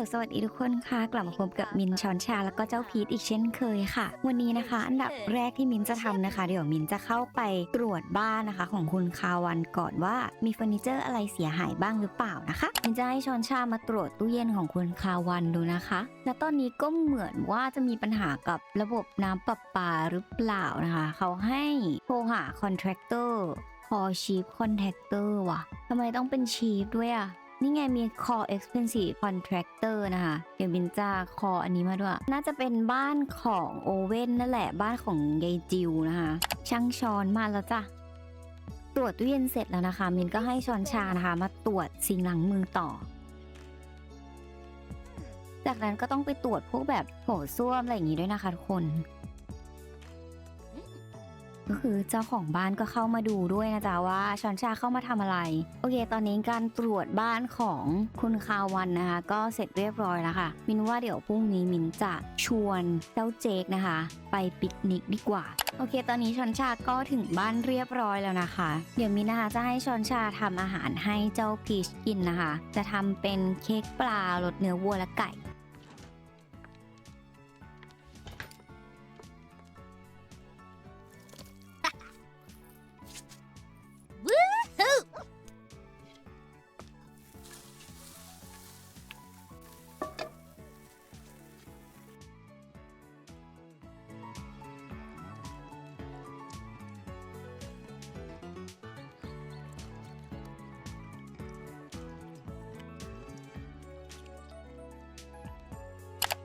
ลสวัสดีทุกคนค่ะ กลับมาพบกับมินช้อนชา แล้วก็เจ้าพีทอีกเช่นเคยค่ะ วันนี้นะคะ อันดับแรกที่มินจะทำนะคะ เดี๋ยวมินจะเข้าไปตรวจบ้านนะคะ ของคุณคาวันก่อนว่ามีเฟอร์นิเจอร์อะไรเสียหายบ้างหรือเปล่านะคะมินจะให้ช้อนชามาตรวจตู้เย็นของคุณคาวันดูนะคะ และตอนนี้ก็เหมือนว่าจะมีปัญหากับระบบน้ำประปาหรือเปล่านะคะ เขาให้โทรหาคอนแทคเตอร์คอชีฟคอนแทคเตอร์ว่ะทำไมต้องเป็นชีฟด้วยอะ นี่ไงมี Core Expensive Contractor นะคะเดี๋ยวบินจะคออันนี้มาด้วย น่าจะเป็นบ้านของโอเว่นนั่นแหละบ้านของยายจิวนะคะ ช่างช้อนมาแล้วจ้ะตรวจตู้เย็นเสร็จแล้วนะคะ มินก็ให้ช้อนชานะคะ มาตรวจสิ่งหลังมือต่อ จากนั้นก็ต้องไปตรวจพวกแบบโถส้วมอะไรอย่างนี้ด้วยนะคะทุกคน ก็คือเจ้าของบ้านก็เข้ามาดูด้วยนะจ๊ะว่าชอนชาเข้ามาทำอะไร โอเค ตอนนี้การตรวจบ้านของคุณคาวันนะคะ ก็เสร็จเรียบร้อยแล้วค่ะ มินว่าเดี๋ยวพรุ่งนี้มินจะชวนเจ้าเจคนะคะ ไปปิกนิกดีกว่าโอเค ตอนนี้ชอนชาก็ถึงบ้านเรียบร้อยแล้วนะคะ เดี๋ยวมินนะคะจะให้ชอนชาทำอาหารให้เจ้าพีชกินนะคะ จะทำเป็นเค้กปลารสเนื้อวัวและไก่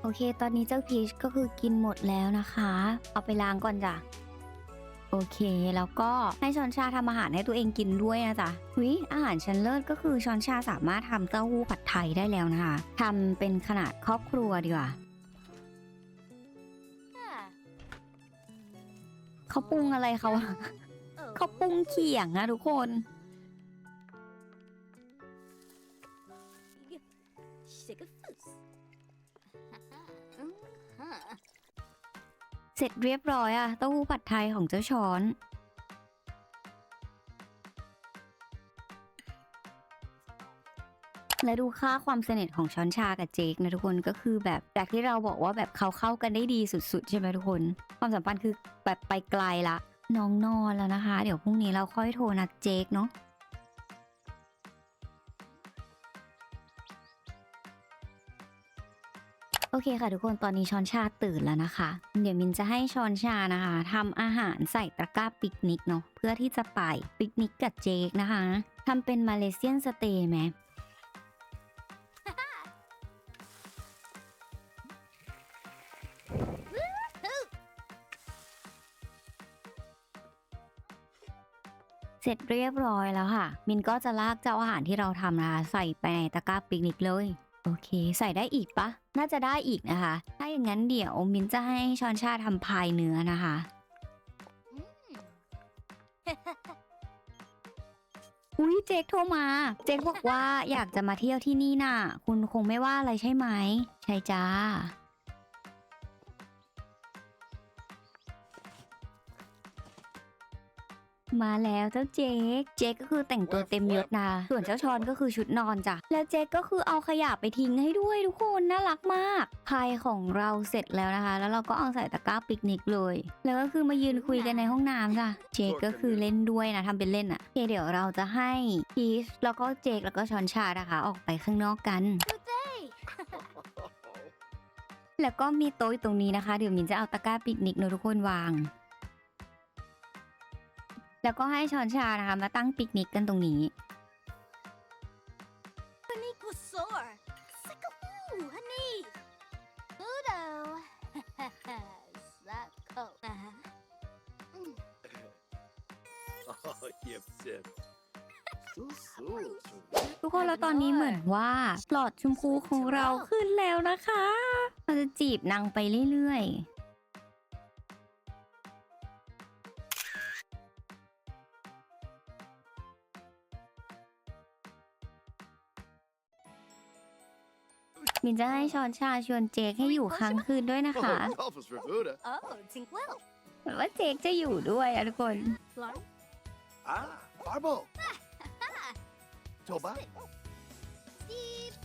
โอเค ตอนนี้เจ้าพีชก็คือกินหมดแล้วนะคะ เอาไปล้างก่อนจ้ะ โอเค แล้วก็ให้ช้อนชาทำอาหารให้ตัวเองกินด้วยนะจ๊ะวิอาหารชั้นเลิศก็คือช้อนชาสามารถทำเต้าหู้ผัดไทยได้แล้วนะคะทำเป็นขนาดครอบครัวดีกว่าเขาปรุงอะไรเขาอะเขาปรุงเขียงอะทุกคน เสร็จเรียบร้อยอะเต้าหู้ผัดไทยของเจ้าช้อน และดูค่าความสนิทของช้อนชากับเจคนะทุกคนก็คือแบบจากที่เราบอกว่าแบบเขาเข้ากันได้ดีสุดๆ ใช่ไหมทุกคน ความสัมพันธ์คือแบบไปไกลละน้องนอนแล้วนะคะ เดี๋ยวพรุ่งนี้เราค่อยโทรนัดเจคเนาะ โอเคค่ะทุกคนตอนนี้ช้อนชาตื่นแล้วนะคะ เดี๋ยวมินจะให้ช้อนชานะคะทำอาหารใส่ตะกร้าปิกนิกเนาะเพื่อที่จะไปปิกนิกกับเจคนะคะทำเป็นมาเลเซียนสเตย์ไหมเสร็จเรียบร้อยแล้วค่ะ มินก็จะลากเจ้าอาหารที่เราทำนะคะใส่ไปในตะกร้าปิกนิกเลย โอเค ใส่ได้อีกปะน่าจะได้อีกนะคะ ถ้าอย่างนั้นเดี๋ยวมินจะให้ช้อนชาทำพายเนื้อนะคะ อุ้ยเจคโทรมา เจคบอกว่าอยากจะมาเที่ยวที่นี่น่ะ คุณคงไม่ว่าอะไรใช่ไหม ใช่จ้า มาแล้วเจ้าเจคเจคก็คือแต่งตัวเต็มยศนะส่วนเจ้าชอนก็คือชุดนอนจ้ะแล้วเจคก็คือเอาขยะไปทิ้งให้ด้วยทุกคนน่ารักมากพายของเราเสร็จแล้วนะคะ แล้วเราก็เอาใส่ตะกร้าปิกนิกเลย แล้วก็คือมายืนคุยกันในห้องน้ำจ้ะเจคก็คือเล่นด้วยนะทำเป็นเล่นอะ่ะโอเคเดี๋ยวเราจะให้พีชแล้วก็เจคแล้วก็ชอนชานะคะ ออกไปข้างนอกกันแล้วก็มีโต๊ะอยู่ตรงนี้นะคะเดี๋ยวมินจะเอาตะกร้าปิกนิกเนอะทุกคนวาง แล้วก็ให้ช้อนชานะคะมาตั้งปิกนิกกันตรงนี้ Honey was sore. Sickaboo, honey. Udo. Sucko. Uh-huh. Oh, yep, yep. Su-su. ทุกคนแล้วตอนนี้เหมือนว่าหลอดชมพูของเราขึ้นแล้วนะคะ เราจะจีบนางไปเรื่อยๆ มินจะให้ชอนชาชวนเจคให้อยู่ค้างคืนด้วยนะคะ Oh, Dolphins for Buddha. Oh, think well. เหมือนว่าเจคจะอยู่ด้วยอะทุกคน Florence? Ah, Barbo. Toba. Steve.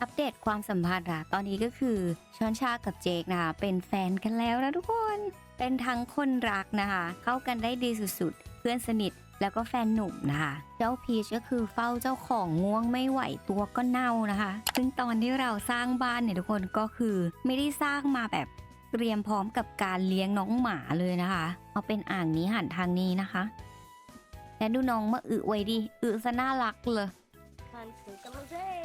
อัปเดตความสัมพันธ์อะตอนนี้ก็คือช้อนชากับเจคนะคะเป็นแฟนกันแล้วนะทุกคน เป็นทั้งคนรักนะคะ เข้ากันได้ดีสุดๆ เพื่อนสนิท แล้วก็แฟนหนุ่มนะคะ เจ้าพีชก็คือเฝ้าเจ้าของง่วงไม่ไหวตัวก็เน่านะคะ ซึ่งตอนที่เราสร้างบ้านเนี่ยทุกคนก็คือไม่ได้สร้างมาแบบเตรียมพร้อมกับการเลี้ยงน้องหมาเลยนะคะ เอาเป็นอ่างนี้หันทางนี้นะคะ และดูน้องมาอึไว้ดิอึซะน่ารักเลย Confusa Mosaic. Nayavu.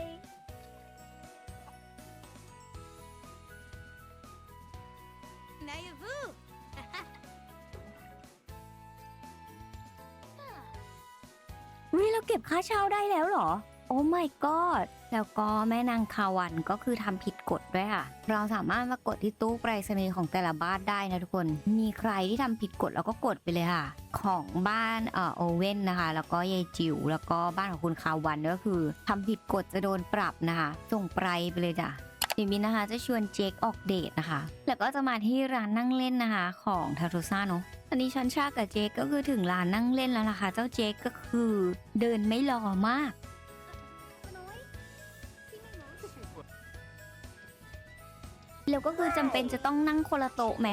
วิเราเก็บค่าเช่าได้แล้วเหรอ โอ้ my god แล้วก็แม่นางคาวันก็คือทำผิดกฎด้วยค่ะ เราสามารถมากดที่ตู้ไปรษณีย์ของแต่ละบ้านได้นะทุกคน มีใครที่ทำผิดกฎแล้วก็กดไปเลยค่ะ ของบ้านเอ่อโอเว่นนะคะ แล้วก็ยายจิ๋วแล้วก็บ้านของคุณคาวันก็คือทำผิดกฎจะโดนปรับนะคะ ส่งไปรไปเลยจ้ะดิมินนะคะจะชวนเจคออกเดทนะคะ แล้วก็จะมาที่ร้านนั่งเล่นนะคะ ของทาโทซ่าเนาะ อันนี้ชันชากับเจคก็คือถึงร้านนั่งเล่นแล้วนะคะ เจ้าเจคก็คือเดินไม่รอมาก แล้วก็คือจำเป็นจะต้องนั่งคนละโต๊ะไหม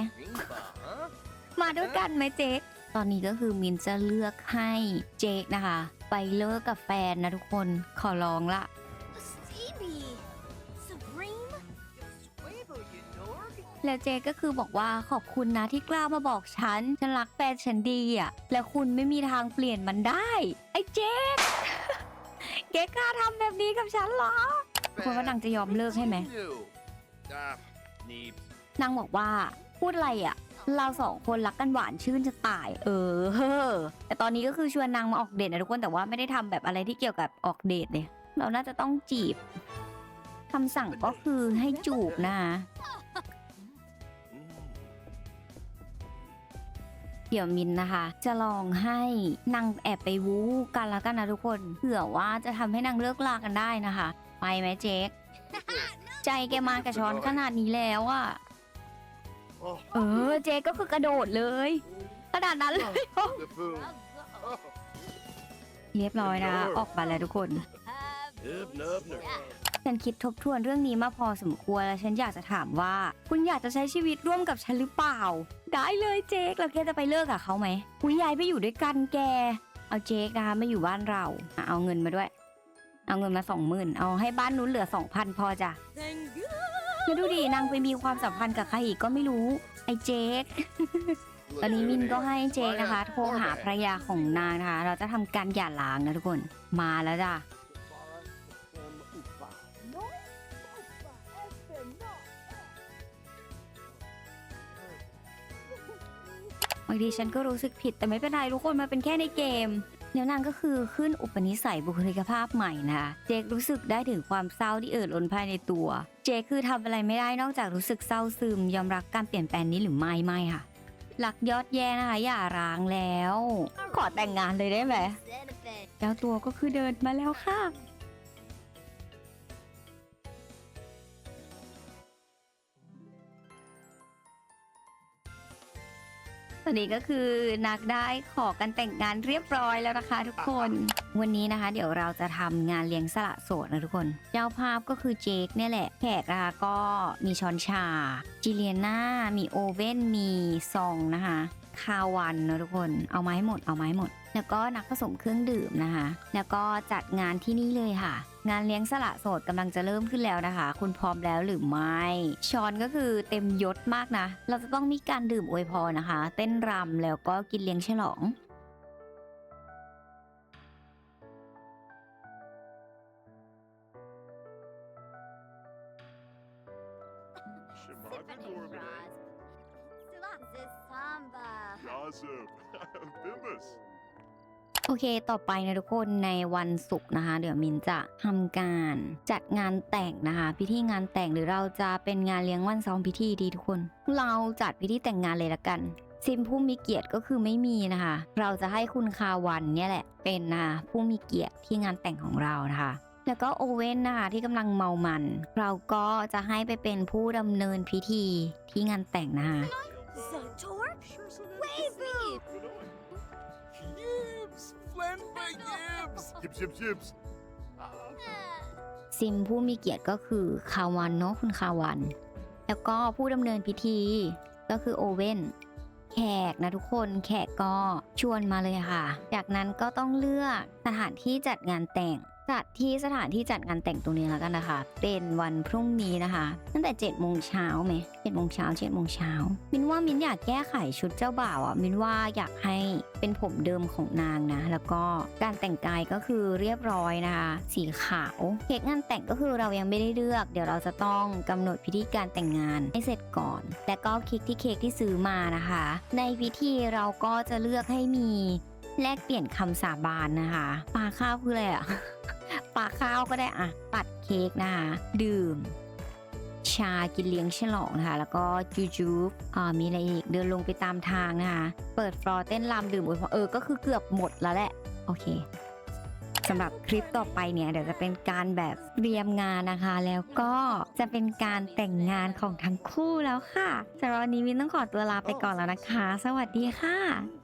มาด้วยกันไหมเจคตอนนี้ก็คือมินจะเลือกให้เจคนะคะ ไปเลิกกับแฟนนะทุกคนขอร้องละ แล้วเจก็คือบอกว่าขอบคุณนะที่กล้ามาบอกฉัน ฉันรักแฟนฉันดีอะ แล้วคุณไม่มีทางเปลี่ยนมันได้ ไอ้เจคเกกล้าทำแบบนี้กับฉันเหรอคุณว่านางจะยอมเลิกให้ไหม นางบอกว่าพูดอะไรอะ เราสองคนรักกันหวานชื่นจะตาย เออเฮ้อแต่ตอนนี้ก็คือชวนนางมาออกเดทนะทุกคนแต่ว่าไม่ได้ทำแบบอะไรที่เกี่ยวกับออกเดทเนี่ย เราน่าจะต้องจีบคำสั่งก็คือให้จูบนะ เดี๋ยวมินนะคะ จะลองให้นางแอบไปวู้กันแล้วกันนะทุกคนเผื่อว่าจะทำให้นางเลิกลากันได้นะคะ ไปไหมเจ๊กใจแกมากับช้อนขนาดนี้แล้วอะ Oh, เออเจ๊กก็คือกระโดดเลยขนาดนั้นเลย the food. Oh, เรียบร้อยนะ ออกมาแล้วทุกคน nub, nub, nub. ฉันคิดทบทวนเรื่องนี้มาพอสมควร แล้วฉันอยากจะถามว่า คุณอยากจะใช้ชีวิตร่วมกับฉันหรือเปล่า ได้เลยเจคแล้วแกจะไปเลิกกับเขาไหมคุยยายไปอยู่ด้วยกันแก เอาเจคนะคะมาอยู่บ้านเราอะเอาเงินมาด้วย เอาเงินมาสองหมื่นเอาให้บ้านนู้นเหลือสองพันพอจ้ะแล้วดูดินางไปมีความสัมพันธ์กับใครอีกก็ไม่รู้ ไอ้เจคตอนนี้มินก็ให้เจคนะคะ โทรหาภรรยาของนางนะคะ เราจะทำการหย่าร้างนะทุกคน มาแล้วจ้ะ บางทีฉันก็รู้สึกผิดแต่ไม่เป็นไรทุกคนมันเป็นแค่ในเกมเดี๋ยวนางก็คือขึ้นอุปนิสัยบุคลิกภาพใหม่นะคะ เจครู้สึกได้ถึงความเศร้าที่เอ่อล้นภายในตัว เจคคือทำอะไรไม่ได้นอกจากรู้สึกเศร้าซึม ยอมรับการเปลี่ยนแปลงนี้หรือไม่ไม่ค่ะ หลักยอดแย่นะคะอย่าร้างแล้ว ขอแต่งงานเลยได้ไหม Benefit. เจ้าตัวก็คือเดินมาแล้วค่ะ ตอนนี้ก็คือนักได้ขอกันแต่งงานเรียบร้อยแล้วนะคะ ทุกคน วันนี้นะคะ เดี๋ยวเราจะทำงานเลี้ยงสละโสดนะทุกคน เจ้าภาพก็คือเจคเนี่ยแหละแขกนะคะก็มีช้อนชา จิเลียนามีโอเว่น มีซองนะคะ คาวันนะทุกคน เอามาให้หมด เอามาให้หมด แล้วก็นักผสมเครื่องดื่มนะคะ แล้วก็จัดงานที่นี่เลยค่ะ งานเลี้ยงสละโสดกำลังจะเริ่มขึ้นแล้วนะคะ คุณพร้อมแล้วหรือไม่ชอนก็คือเต็มยศมากนะ เราจะต้องมีการดื่มอวยพรนะคะ เต้นรำแล้วก็กินเลี้ยงฉลอง Symphony Roz. This samba. Yazım. Bimbus. โอเค ต่อไปนะทุกคนในวันศุกร์นะคะ เดี๋ยวมินจะทำการจัดงานแต่งนะคะ พิธีงานแต่งหรือเราจะเป็นงานเลี้ยงวันซ้อมพิธีดีทุกคน เราจัดพิธีแต่งงานเลยละกันซิมผู้มีเกียรติก็คือไม่มีนะคะ เราจะให้คุณคาวันเนี่ยแหละ เป็นนะผู้มีเกียรติที่งานแต่งของเรานะคะแล้วก็โอเว่นนะคะที่กำลังเมามัน เราก็จะให้ไปเป็นผู้ดำเนินพิธีที่งานแต่งนะคะ Yibs. Flen by Yibs. Yibs, yibs, yibs. ซิมผู้มีเกียรติก็คือคาวันเนาะคุณคาวัน แล้วก็ผู้ดำเนินพิธีก็คือโอเว่นแขกนะทุกคนแขกก็ชวนมาเลยค่ะ จากนั้นก็ต้องเลือกสถานที่จัดงานแต่ง จัดที่สถานที่จัดงานแต่งตรงนี้แล้วกันนะคะ เป็นวันพรุ่งนี้นะคะ ตั้งแต่7จ็ดโมงเช้าไหมเจ็ดโมงเช้าเจ็ดโมงเช้ามินว่ามินอยากแก้ไขชุดเจ้าบ่าวอะมินว่าอยากให้เป็นผมเดิมของนางนะ แล้วก็การแต่งกายก็คือเรียบร้อยนะคะ สีขาวเค้กงานแต่งก็คือเรายังไม่ได้เลือก เดี๋ยวเราจะต้องกำหนดพิธีการแต่งงานให้เสร็จก่อนและก็เค้กที่เค้กที่ซื้อมานะคะ ในพิธีเราก็จะเลือกให้มีแลกเปลี่ยนคำสาบานนะคะปลาข้าวคืออะไรอะ ปลาข้าวก็ได้อะตัดเค้กนะคะดื่ม ชากินเลี้ยงฉลองนะคะ แล้วก็จูจูบอ่ามีอะไรอีกเดินลงไปตามทางนะคะ เปิดฟลอร์เต้นรำดื่มอวยพรเออก็คือเกือบหมดแล้วแหละ โอเคสำหรับคลิปต่อไปเนี่ยเดี๋ยวจะเป็นการแบบเตรียมงานนะคะ แล้วก็จะเป็นการแต่งงานของทั้งคู่แล้วค่ะสำหรับวันนี้มินต้องขอตัวลาไปก่อนแล้วนะคะ สวัสดีค่ะ